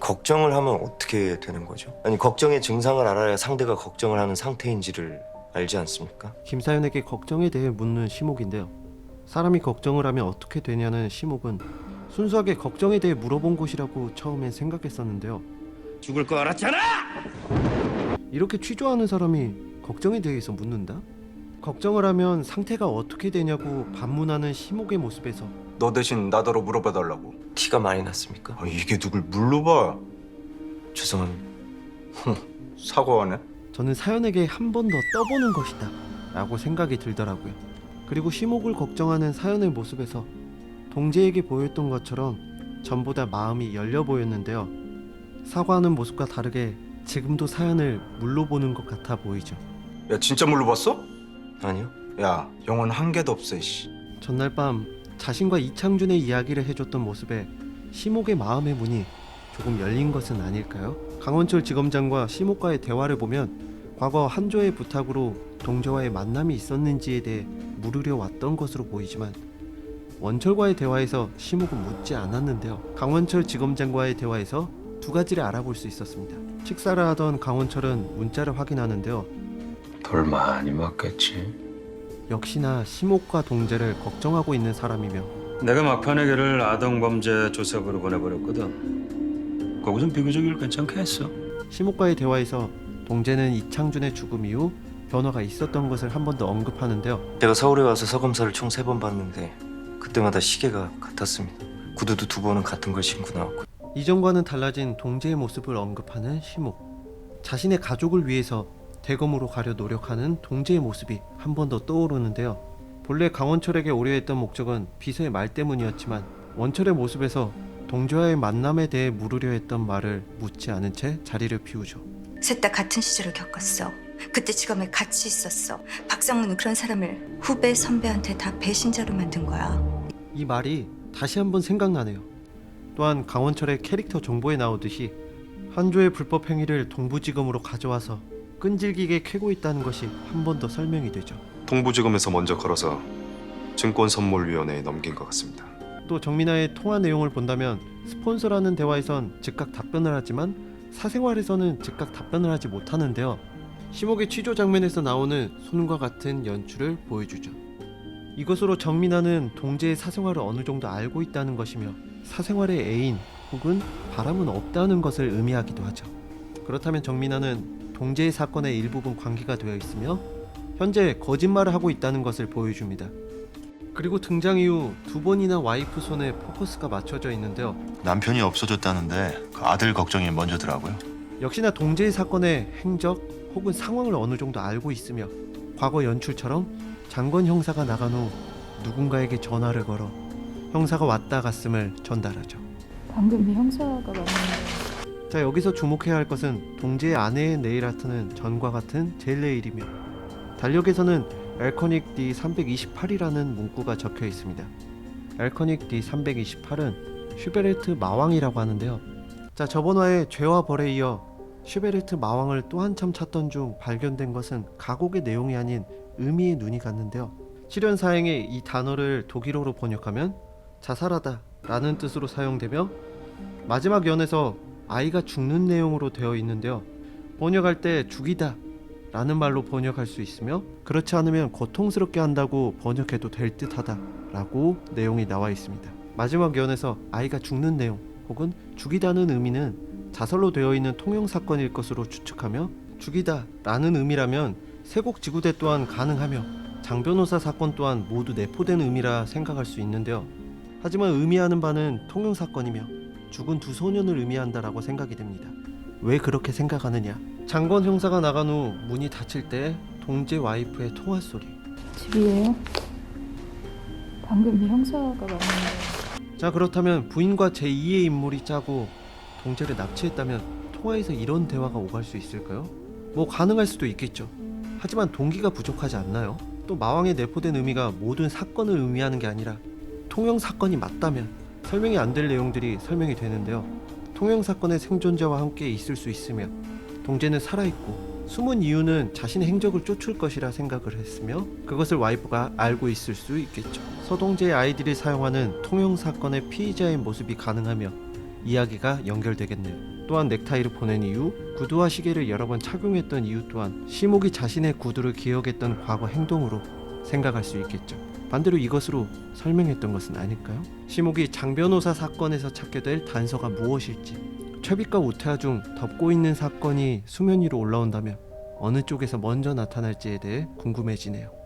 걱정을 하면 어떻게 되는 거죠? 아니 걱정의 증상을 알아야 상대가 걱정을 하는 상태인지를 알지 않습니까? 김사연에게 걱정에 대해 묻는 시목인데요. 사람이 걱정을 하면 어떻게 되냐는 시목은 순수하게 걱정에 대해 물어본 것이라고 처음엔 생각했었는데요. 죽을 거 알았잖아. 이렇게 취조하는 사람이 걱정에 대해서 묻는다? 걱정을 하면 상태가 어떻게 되냐고 반문하는 시목의 모습에서 너 대신 나더러 물어봐달라고. 티가 많이 났습니까? 아, 이게 누굴 물러봐. 죄송합니다. 사과하네. 저는 사연에게 한 번 더 떠보는 것이다 라고 생각이 들더라고요. 그리고 시목을 걱정하는 사연의 모습에서 동재에게 보였던 것처럼 전보다 마음이 열려 보였는데요. 사과하는 모습과 다르게 지금도 사연을 물러보는 것 같아 보이죠. 야 진짜 물러봤어? 아니요. 야 영혼 한 개도 없어 씨. 전날 밤 자신과 이창준의 이야기를 해줬던 모습에 시목의 마음의 문이 조금 열린 것은 아닐까요? 강원철 지검장과 시목과의 대화를 보면 과거 한조의 부탁으로 동재와의 만남이 있었는지에 대해 물으려 왔던 것으로 보이지만 원철과의 대화에서 시목은 묻지 않았는데요. 강원철 지검장과의 대화에서 두 가지를 알아볼 수 있었습니다. 식사를 하던 강원철은 문자를 확인하는데요. 돌 많이 맞겠지. 역시나 시목과 동재를 걱정하고 있는 사람이며 내가 막판에 걔를 아동범죄 조사부로 보내버렸거든. 거기선 비교적 괜찮게 했어. 시목과의 대화에서 동재는 이창준의 죽음 이후 변화가 있었던 것을 한 번 더 언급하는데요. 내가 서울에 와서 서검사를 총 세 번 봤는데 그때마다 시계가 같았습니다. 구두도 두 번은 같은 걸 신고 나왔고 이전과는 달라진 동재의 모습을 언급하는 시목. 자신의 가족을 위해서 대검으로 가려 노력하는 동재의 모습이 한 번 더 떠오르는데요. 본래 강원철에게 오려했던 목적은 비서의 말 때문이었지만 원철의 모습에서 동재와의 만남에 대해 물으려 했던 말을 묻지 않은 채 자리를 비우죠. 셋 다 같은 시절을 겪었어. 그때 지검에 같이 있었어. 박상무는 그런 사람을 후배 선배한테 다 배신자로 만든 거야. 이 말이 다시 한번 생각나네요. 또한 강원철의 캐릭터 정보에 나오듯이 한조의 불법 행위를 동부지검으로 가져와서 끈질기게 캐고 있다는 것이 한 번 더 설명이 되죠. 동부지검에서 먼저 걸어서 증권선물위원회에 넘긴 것 같습니다. 또 정민아의 통화 내용을 본다면 스폰서라는 대화에선 즉각 답변을 하지만 사생활에서는 즉각 답변을 하지 못하는데요. 시목의 취조 장면에서 나오는 손과 같은 연출을 보여주죠. 이것으로 정민아는 동재의 사생활을 어느 정도 알고 있다는 것이며 사생활의 애인 혹은 바람은 없다는 것을 의미하기도 하죠. 그렇다면 정민아는 동재의 사건의 일부분 관계가 되어 있으며 현재 거짓말을 하고 있다는 것을 보여줍니다. 그리고 등장 이후 두 번이나 와이프 손에 포커스가 맞춰져 있는데요. 남편이 없어졌다는데 그 아들 걱정이 먼저더라고요. 역시나 동재의 사건의 행적 혹은 상황을 어느 정도 알고 있으며 과거 연출처럼 장건 형사가 나간 후 누군가에게 전화를 걸어 형사가 왔다 갔음을 전달하죠. 방금 이 형사가 맞는데 자 여기서 주목해야 할 것은 동재의 아내의 네일 아트는 전과 같은 젤 네일이며 달력에서는 엘커닉 D328이라는 문구가 적혀 있습니다. 엘커닉 D328은 슈베르트 마왕이라고 하는데요. 자 저번 화에 죄와 벌에 이어 슈베르트 마왕을 또 한참 찾던 중 발견된 것은 가곡의 내용이 아닌 의미의 눈이 갔는데요. 실현 사행에 이 단어를 독일어로 번역하면 자살하다 라는 뜻으로 사용되며 마지막 연에서 아이가 죽는 내용으로 되어 있는데요. 번역할 때 죽이다 라는 말로 번역할 수 있으며 그렇지 않으면 고통스럽게 한다고 번역해도 될 듯하다 라고 내용이 나와 있습니다. 마지막 연에서 아이가 죽는 내용 혹은 죽이다는 의미는 자살로 되어 있는 통영 사건일 것으로 추측하며 죽이다 라는 의미라면 세곡 지구대 또한 가능하며 장 변호사 사건 또한 모두 내포된 의미라 생각할 수 있는데요. 하지만 의미하는 바는 통영 사건이며 죽은 두 소년을 의미한다라고 생각이 됩니다. 왜 그렇게 생각하느냐? 장건 형사가 나간 후 문이 닫힐 때 동재 와이프의 통화 소리. 집이에요? 방금 이 형사가 맞는데 자 그렇다면 부인과 제2의 인물이 짜고 동재를 납치했다면 통화에서 이런 대화가 오갈 수 있을까요? 뭐 가능할 수도 있겠죠. 하지만 동기가 부족하지 않나요? 또 마왕에 내포된 의미가 모든 사건을 의미하는 게 아니라 통영 사건이 맞다면 설명이 안 될 내용들이 설명이 되는데요. 통영 사건의 생존자와 함께 있을 수 있으며 동재는 살아있고 숨은 이유는 자신의 행적을 쫓을 것이라 생각을 했으며 그것을 와이프가 알고 있을 수 있겠죠. 서동재의 아이들이 사용하는 통영 사건의 피의자의 모습이 가능하며 이야기가 연결되겠네요. 또한 넥타이를 보낸 이유, 구두와 시계를 여러 번 착용했던 이유 또한 시목이 자신의 구두를 기억했던 과거 행동으로 생각할 수 있겠죠. 반대로 이것으로 설명했던 것은 아닐까요? 시목이 장 변호사 사건에서 찾게 될 단서가 무엇일지 최빛과 우태아 중 덮고 있는 사건이 수면 위로 올라온다면 어느 쪽에서 먼저 나타날지에 대해 궁금해지네요.